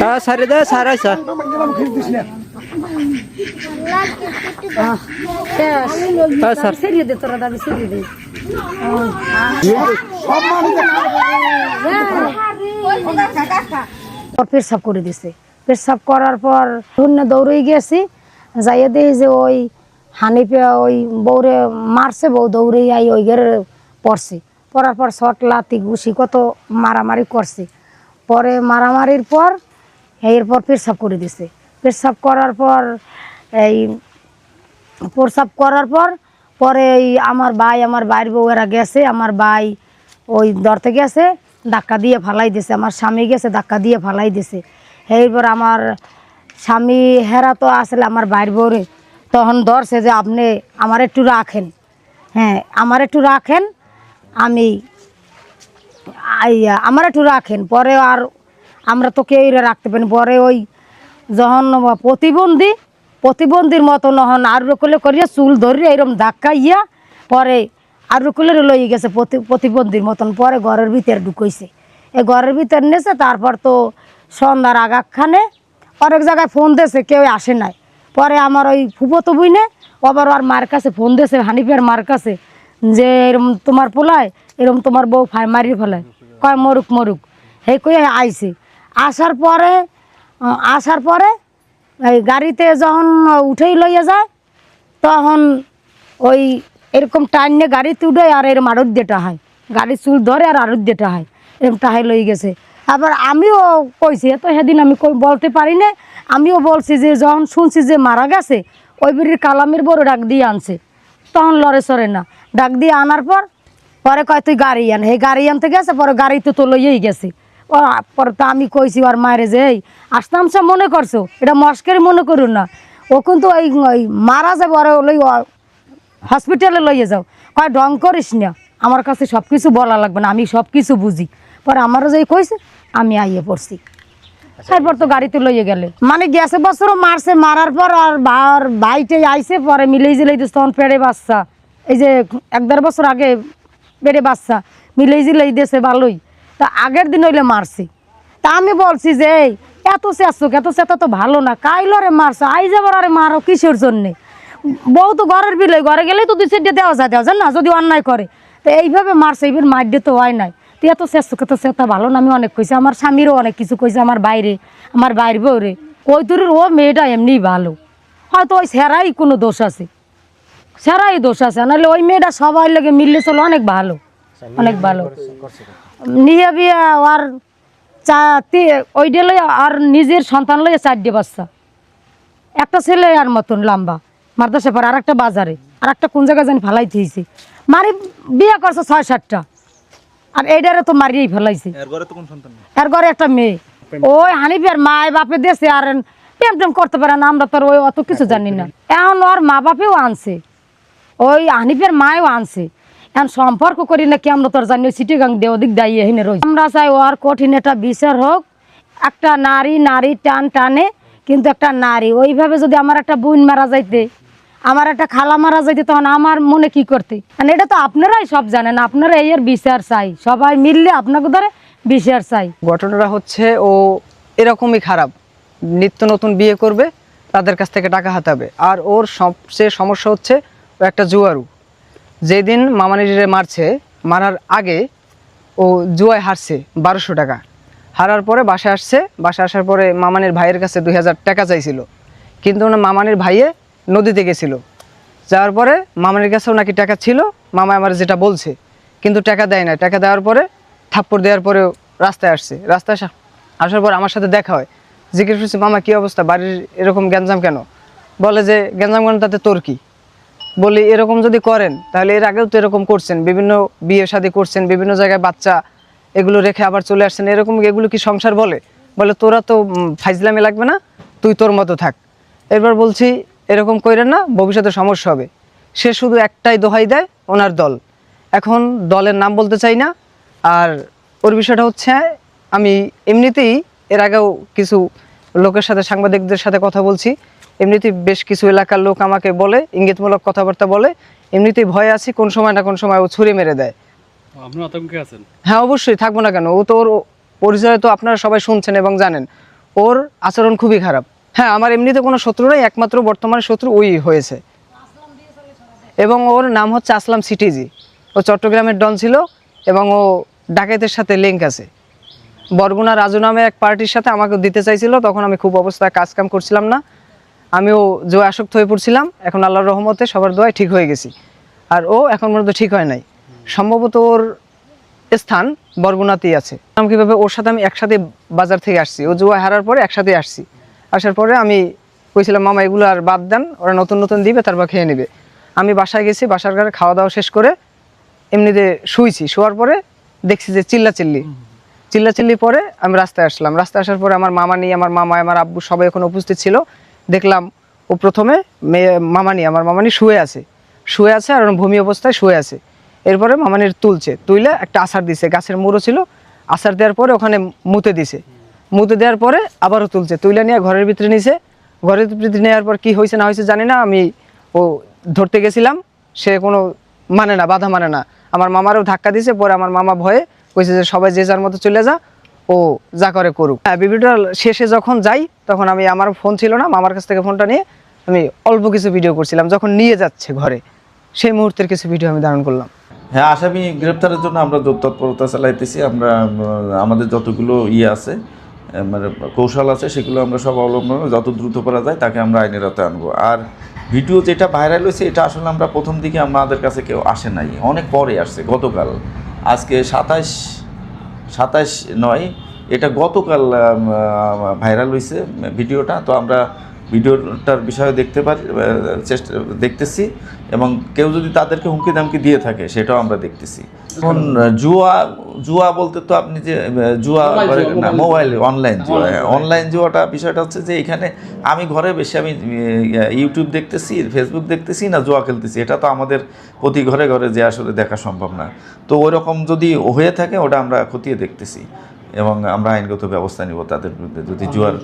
হ্যাঁ সারি দে সারাই স্যার হ্যাঁ। পেশাব করে দিছে। পেশাব করার পর শূন্য দৌড়ে গেছি, যাইয়ে দেখি যে ওই হানিপে ওই বউরে মারছে, বউ দৌড়ে আই ওই ঘরে পড়ছে। পড়ার পর শট লাতি ঘুষি কত মারামারি করছে। পরে মারামারির পর এরপর পেশাব করে দিছে। পেশাব করার পর, এই প্রসাব করার পর, পরে এই আমার ভাই, আমার ভাইয়ের বউয়েরা গেছে, আমার ভাই ওই ধরতে গেছে, ধাক্কা দিয়ে ফালাই দিছে, আমার স্বামী গেছে, ধাক্কা দিয়ে ফালাই দিছে। এইবার আমার স্বামী, হেরা তো আসলে আমার ভাইয়ের বউরে, তখন ধরছে যে আপনি আমার একটু রাখেন। হ্যাঁ আমার একটু রাখেন, আমি আমার একটু রাখেন। পরে আর আমরা তো কেউ রাখতে পারি পরে ওই যখন প্রতিবন্ধী, প্রতিবন্ধীর মতো নহন আর রকলে করিয়া চুল ধরিয়া এরকম ধাক্কা ইয়া পরে আর রকলে লই গেছে প্রতি- প্রতিবন্ধীর মতন। পরে ঘরের ভিতরে ঢুকাইছে। এই ঘরের ভিতরে নেছে, তারপর তো সন্ধ্যার আগাখানে অনেক জায়গায় ফোন দিয়েছে কেউ আসে নাই। পরে আমার ওই ফুপতো বুইনে, আবার আর মার কাছে ফোন দিয়েছে হানিফের মার কাছে, যে এরম তোমার পোলায়, এরম তোমার বউ ফাই মারি ফেলায় কয় মরুক মরুক। হে কই আইছে। আসার পরে আসার পরে এই গাড়িতে যখন উঠেই লইয়া যায়, তখন ওই এরকম টাইনে গাড়িতে উঠে আর এরম আরত যেটা হয়। গাড়ির চুল ধরে আর আরত যেটা হয়। এরকম টাহাই লই গেছে। আবার আমিও কইছি তো সেদিন আমি বলতে পারি না, আমিও বলছি যে যখন শুনছি যে মারা গেছে, ওই বিড়ির কালামের বড় ডাক দিয়ে আনছে। তখন লড়ে সরে না। ডাক দিয়ে আনার পর, পরে কয় তুই গাড়ি আন। এই গাড়ি আনতে গেছে, পরে গাড়িতে তো লইয়েই গেছে। পরে তো আমি কইছি আর মায়ের যে, এই, আসতাম সে মনে করছ? এটা মস্কের মনে করুন না। ও কিন্তু ওই ওই মারা যাবে, ওরে লই হসপিটালে লইয়ে যাও। কয় ডং করিস না। আমার কাছে সব কিছু বলা লাগবে না, আমি সব কিছু বুঝি। পরে আমারও যে কইছে, আমি আইয়ে পড়ছি। তারপর তো গাড়িতে লইয়ে গেলে। মানে গেছে বছরও মারছে, মারার পর আর আর বাইটে আইছে, পরে মিলেই জিলেই দিস তখন পেড়ে বাচ্চা। এই যে, এক দেড় বছর আগে পেড়ে বাচ্চা, মিলেই জিলেই দিয়েছে ভালোই। তা আগের দিন হইলে মারছি। তা আমি বলছি যে এই এত চেঁচুক এত চেতা তো ভালো না। কাইলরে মারছো? আই যাবার আরে মারো কিসের জন্যে? বউ তো ঘরের বিলে ঘরে গেলেই তো দুই সাইডে দেওয়া যায় দেওয়া যায় না? যদি অন্যায় করে। তো এইভাবে মারছে এইবার মার দিয়ে তো হয় নাই। তুই এত চেষ্টা এত চেষ্টা ভালো না আমি অনেক কইছি। আমার স্বামীরও অনেক কিছু কইছে আমার বাইরে আমার বাইর বউরে। ওই দূরের ও মেয়েটা এমনি ভালো। হয়তো ওই সেরাই কোনো দোষ আছে। সেরাই দোষ আছে। নাহলে ওই মেয়েটা সবাই লাগে মিললে চলো অনেক ভালো। অনেক ভালো। নিয়ে বিয়ে আর চা ওইটা লইয়া আর নিজের সন্তান লইয়া চারটে বাচ্চা। একটা ছেলে আর মতন লম্বা মারদাসে পারে আর একটা বাজারে আর একটা কোন জায়গায় জানি ফেলাই দিয়েছে মারি বিয়ে করছে ছয় সাতটা। আর এইটারে তো মারিয়েই ফেলাইছে। এর ঘরে একটা মেয়ে। ওই হানিফের মায় বাপে দেশে আর প্রেম টেম করতে পারে না আমরা তো আর ওই অত কিছু জানি না। এখন ওর মা বাপেও আনছে। ওই হানিফের মায়ও আনছে। এখন সম্পর্ক করি নাকি আমরা তোর জানি সিটিগাং দে ওদিক দাঁড়িয়ে এখানে রয়েছে আমরা চাই ওর কঠিন একটা বিচার হোক। একটা নারী নারী টান টানে, কিন্তু একটা নারী। ওইভাবে যদি আমার একটা বোন মারা যাইতে, আমার একটা খালা মারা যাইতে, তখন আমার মনে কি করতে? মানে এটা তো আপনারাই সব জানেন, আপনারা এই এর বিচার চাই। সবাই মিললে আপনাকে ধরে বিচার চাই। ঘটনাটা হচ্ছে ও এরকমই খারাপ। নিত্য নতুন বিয়ে করবে, তাদের কাছ থেকে টাকা হাতাবে। আর ওর সবচেয়ে সমস্যা হচ্ছে একটা জুয়ারু। যেদিন মামানিরে মারছে, মারার আগে ও জুয়ায় হারছে বারোশো টাকা। হারার পরে বাসায় আসছে, বাসায় আসার পরে মামানির ভাইয়ের কাছে দুই হাজার টাকা চাইছিল। কিন্তু না মামানির ভাইয়ে নদীতে গেছিল। যাওয়ার পরে মামানির কাছেও নাকি টাকা ছিল মামা আমার যেটা বলছে। কিন্তু টাকা দেয় না। টাকা দেওয়ার পরে, থাপ্পড় দেওয়ার পরেও রাস্তায় আসছে। রাস্তায় আসা আসার পর আমার সাথে দেখা হয়। জিজ্ঞেস করছি, মামা, কী অবস্থা? বাড়ির এরকম গ্যাঞ্জাম কেন? বলে যে, গ্যাঞ্জাম কেন? তাতে তোর কি? বলি, এরকম যদি করেন, তাহলে এর আগেও তো এরকম করছেন, বিভিন্ন বিয়ে শাদী করছেন, বিভিন্ন জায়গায় বাচ্চা, এগুলো রেখে আবার চলে আসছেন, এরকম এগুলো কি সংসার বলে? বলে, তোরা তো ফাইজলামে লাগবে না, তুই তোর মতো থাক। এরপর বলছি, এরকম কইরেন না, ভবিষ্যতে সমস্যা হবে। সে শুধু একটাই দোহাই দেয়, ওনার দল। এখন দলের নাম বলতে চাই না, আর ওর বিষয়টা হচ্ছে, আমি এমনিতেই এর আগেও কিছু লোকের সাথে, সাংবাদিকদের সাথে কথা বলছি এমনিতেই বেশ কিছু এলাকার লোক আমাকে বলে ইঙ্গিতমূলক কথাবার্তা বলে এমনিতেই ভয় আছি কোন সময় না কোন সময় ও ছুরি মেরে দেয়। হ্যাঁ অবশ্যই থাকব না কেন? ও তো ওর পরিচয় তো আপনারা সবাই শুনছেন এবং জানেন। ওর আচরণ খুবই খারাপ। হ্যাঁ আমার এমনিতে কোনো শত্রু নেই একমাত্র বর্তমানে শত্রু ওই হয়েছে। এবং ওর নাম হচ্ছে আসলাম সিটিজি। ও চট্টগ্রামের ডন ছিল এবং ও ডাকাতের সাথে লিঙ্ক আছে। বরগুনা রাজু নামে এক পার্টির সাথে আমাকে দিতে চাইছিল তখন আমি খুব অবস্থায় কাজ কাম করছিলাম না। আমিও জোয়া আসক্ত হয়ে পড়ছিলাম। এখন আল্লাহর রহমতে সবার দোয়ায় ঠিক হয়ে গেছি। আর ও এখন পর্যন্ত ঠিক হয় নাই। সম্ভবত ওর স্থান বরগুনাতেই আছে। আমি কীভাবে ওর সাথে আমি একসাথে বাজার থেকে আসছি, ও জুয়া হারার পরে একসাথে আসছি। আসার পরে আমি কইছিলাম, মামা, এগুলো আর বাদ দেন, ওরা নতুন নতুন দিবে, তারপর খেয়ে নেবে। আমি বাসায় গেছি, বাসার ঘরে খাওয়া দাওয়া শেষ করে এমনিতে শুইছি। শোয়ার পরে দেখছি যে চিল্লা চিল্লি চিল্লা চিল্লি পরে আমি রাস্তায় আসলাম। রাস্তায় আসার পরে আমার মামা নিয়ে আমার মামা, আমার আব্বু সবাই এখন উপস্থিত ছিল। দেখলাম ও প্রথমে মামানি, আমার মামানি শুয়ে আছে। শুয়ে আছে আর ভূমি অবস্থায় শুয়ে আছে। এরপরে মামানির তুলছে, তুইলে একটা আসার দিছে, গাছের মুড়ো ছিল। আসার দেওয়ার পরে ওখানে মুতে দিছে। মুতে দেওয়ার পরে আবারও তুলছে, তুইলে নিয়ে ঘরের ভিতরে নিছে। ঘরের ভিতরে নেওয়ার পর কি হয়েছে না হয়েছে জানি না, আমি ও ধরতে গেছিলাম, সে কোনো মানে না, বাধা মানে না। আমার মামারও ধাক্কা দিছে, পরে আমার মামা ভয়ে কইছে যে সবাই যে যার মতো চলে যা ও যা করে করুক। হ্যাঁ ভিডিওটা শেষে যখন যাই, তখন আমি, আমার ফোন ছিল না, মামার কাছ থেকে ফোনটা নিয়ে আমি অল্প কিছু ভিডিও করছিলাম। যখন নিয়ে যাচ্ছে ঘরে, সেই মুহূর্তের কিছু ভিডিও আমি ধারণ করলাম। হ্যাঁ আসামি গ্রেপ্তারের জন্য আমরা তৎপরতা চালাইতেছি। আমরা আমাদের যতগুলো ইয়ে আছে মানে কৌশল আছে, সেগুলো আমরা সব অবলম্বন যত দ্রুত করা যায়, তাকে আমরা আইনের আওতায় আনব। আর ভিডিও যেটা ভাইরাল হয়েছে, এটা আসলে আমরা প্রথম দিকে আমাদের কাছে কেউ আসে নাই। অনেক পরে আসছে গতকাল। আজকে সাতাশ সাতাশ নয়। এটা গতকাল ভাইরাল হয়েছে ভিডিওটা। তো আমরা ভিডিওটার বিষয়ে দেখতে পারি চেষ্টা দেখতেছি এবং কেউ যদি তাদেরকে হুমকি দামকি দিয়ে থাকে সেটাও আমরা দেখতেছি। এখন জুয়া জুয়া বলতে তো আপনি যে জুয়া না মোবাইল অনলাইন জুয়া। অনলাইন জুয়াটা বিষয়টা হচ্ছে যে এখানে আমি ঘরে বেশি আমি ইউটিউব দেখতেছি ফেসবুক দেখতেছি না জুয়া খেলতেছি? এটা তো আমাদের প্রতি ঘরে ঘরে যে আসলে দেখা সম্ভব না। তো ওই রকম যদি হয়ে থাকে ওটা আমরা খতিয়ে দেখতেছি এবং আমরা আইনগত ব্যবস্থা নিব তাদের বিরুদ্ধে। যদি জুয়ার